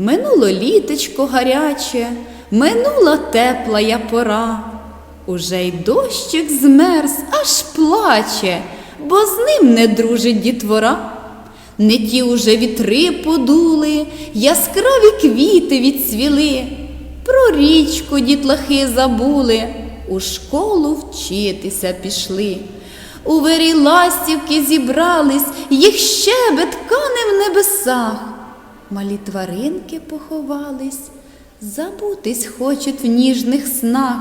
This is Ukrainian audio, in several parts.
Минуло літечко гаряче, минула тепла я пора. Уже й дощик змерз, аж плаче, бо з ним не дружить дітвора. Не ті уже вітри подули, яскраві квіти відцвіли, про річку дітлахи забули, у школу вчитися пішли. У вирі ластівки зібрались, їх щебет кане в небесах. Малі тваринки поховались, забутись хочуть в ніжних снах.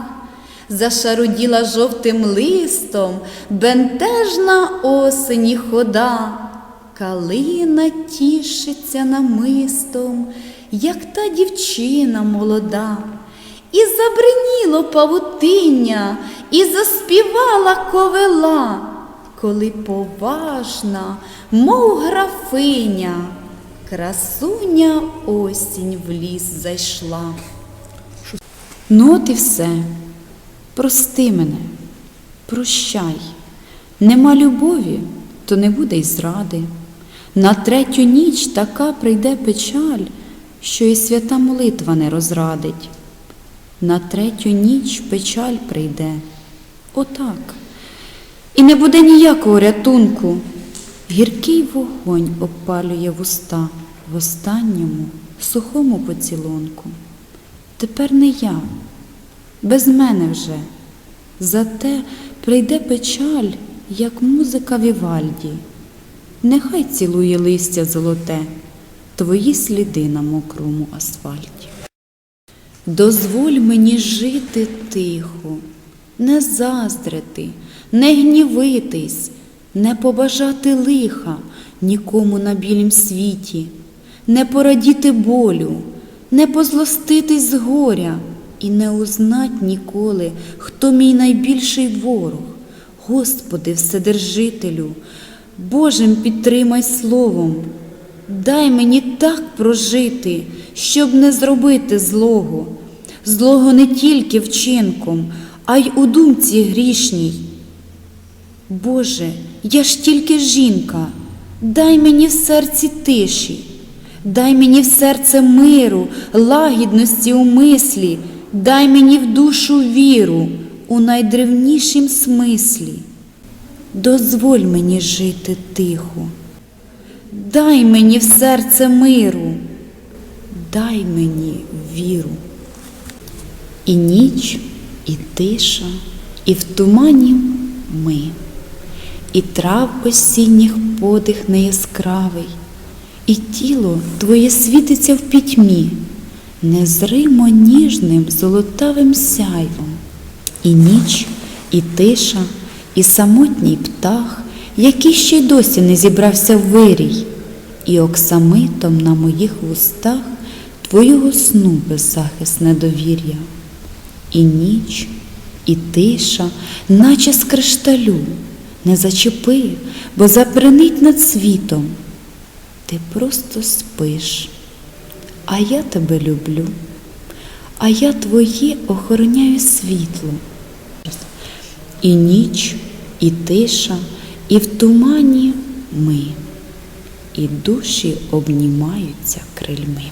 Зашаруділа жовтим листом, бентежна осені хода. Калина тішиться намистом, як та дівчина молода. І забриніло павутиння, і заспівала ковила, коли поважна, мов графиня, красуня осінь в ліс зайшла. Ну, от і все. Прости мене, прощай. Нема любові, то не буде й зради. На третю ніч така прийде печаль, що і свята молитва не розрадить. На третю ніч печаль прийде, отак. І не буде ніякого рятунку. Гіркий вогонь обпалює вуста в останньому сухому поцілунку. Тепер не я, без мене вже. Зате прийде печаль, як музика Вівальді. Нехай цілує листя золоте, твої сліди на мокрому асфальті. Дозволь мені жити тихо, не заздрити, не гнівитись, не побажати лиха нікому на білім світі, не порадіти болю, не позлоститись з горя і не узнать ніколи, хто мій найбільший ворог. Господи, Вседержителю, Божим підтримай словом. Дай мені так прожити, щоб не зробити злого, злого не тільки вчинком, а й у думці грішній. Боже, я ж тільки жінка, дай мені в серці тиші, дай мені в серце миру, лагідності у мислі, дай мені в душу віру у найдревнішім смислі. Дозволь мені жити тихо. Дай мені в серце миру, дай мені віру. І ніч, і тиша, і в тумані ми, і трав осінніх подих неяскравий, і тіло твоє світиться в пітьмі, незримо ніжним золотавим сяйвом, і ніч, і тиша, і самотній птах, який ще й досі не зібрався в вирій, і оксамитом на моїх вустах твого сну беззахисне довір'я. І ніч, і тиша, наче з кришталю, не зачепи, бо запринить над світом. Ти просто спиш, а я тебе люблю, а я твоє охороняю світло. І ніч, і тиша, і в тумані ми, і душі обнімаються крильми.